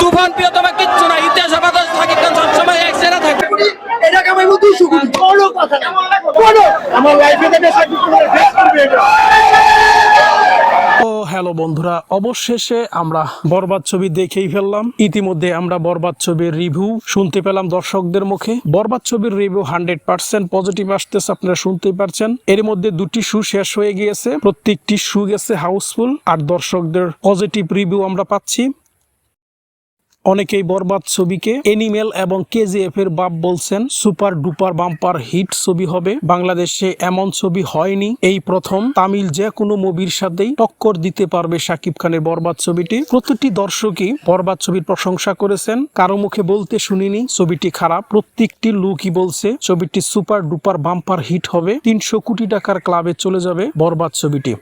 তুফান প্রিয়তমা কিচ্ছু না ইতিহাস খান সবসময় এক সেরা থাকে। এটা কামাইবো দুইশো কোটি কোনো কথা। না আমার লাইফে দেখে করবে ও হ্যালো বন্ধুরা অবশেষে আমরা বরবাদ ছবি দেখেই ফেললাম। ইতিমধ্যে আমরা বরবাদ ছবির রিভিউ শুনতে পেলাম দর্শকদের মুখে। বরবাদ ছবির রিভিউ হান্ড্রেড পার্সেন্ট পজিটিভ আসতেছে আপনারা শুনতেই পারছেন। এর মধ্যে দুটি শু শেষ হয়ে গিয়েছে প্রত্যেকটি শু গেছে হাউসফুল আর দর্শকদের পজিটিভ রিভিউ আমরা পাচ্ছি। অনেকেই বরবাদ ছবিকে এনিমেল এবং কেজিএফ এর বাপ বলছেন, সুপার ডুপার বাম্পার হিট ছবি হবে। বাংলাদেশে এমন ছবি হয়নি। এই প্রথম তামিল যে কোনো মুভির সাথেই টক্কর দিতে পারবে শাকিব খানের বরবাদ ছবিটি। প্রতিটি দর্শকই বরবাদ ছবির প্রশংসা করেছেন। কারও মুখে বলতে শুনিনি, ছবিটি খারাপ। প্রত্যেকটি লুকই বলছে, ছবিটি সুপার ডুপার বাম্পার হিট হবে। তিনশো কোটি টাকার ক্লাবে চলে যাবে বরবাদ ছবিটি।